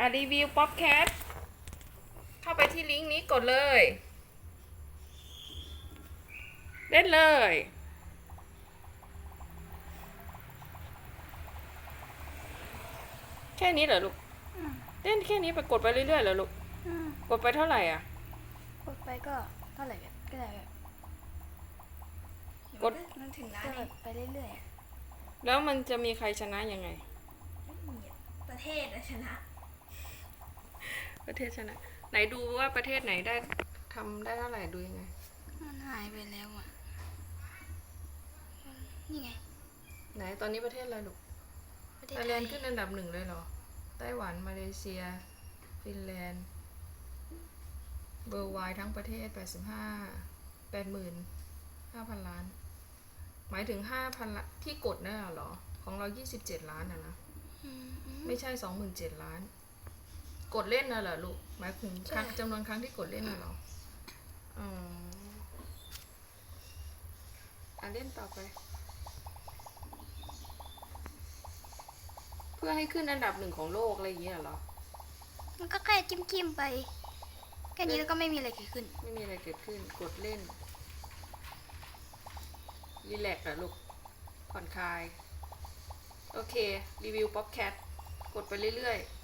อะรีวิวป๊อปแคทเข้าไปที่ลิงก์นี้กดเลย เล่นเลย แค่นี้เหรอลูกอืมเล่นแค่นี้ไปกดไปเรื่อยๆเหรอลูกอืมกดไปเท่าไหร่อะ กดไปก็เท่าไหร่แบบก็ได้แบบกดมันถึงร้านก็เอแบงบไปเรื่อยๆอะแล้วมันจะมีใครชนะยังไงไม่มีอะประเทศอะชนะ ประเทศชนะ ไหนดูว่าประเทศไหนได้ทำได้เท่าไหร่ดูยังไง มันหายไปแล้วอะ นี่ไง ไหนตอนนี้ประเทศอะไรลูกประเทไทศยไทแลยนด์ขึ้นอันดับหนึ่งเลยเหรอ ไต้หวันมาเลเซีย ฟินแลนด์เบอร์ไวทั้งประเทศ 85 85,000 ล้าน หมายถึง 5,000ล้านที่กดน่ะเหรอ ของเรา 27 ล้านอะนะ อืมอืมไม่ใช่ 27 ล้าน กดเล่นน่ะเหรอลูกหมายถึงครั้งใช่จำนวนครั้งที่กดเล่นน่ะเหรออ๋ออะเล่นต่อไป เพื่อให้ขึ้นอันดับหนึ่งของโลกอะไรอย่างเงี้ยเหรอ มันก็แค่จิ้มจิ้มๆไป แค่นี้แล้วก็ไม่มีอะไรเกิดขึ้น ไม่มีอะไรเกิดขึ้น กดเล่น รีแลกซ์เหรอลูก ผ่อนคลาย โอเค รีวิวป๊อปแคท กดไปเรื่อยๆ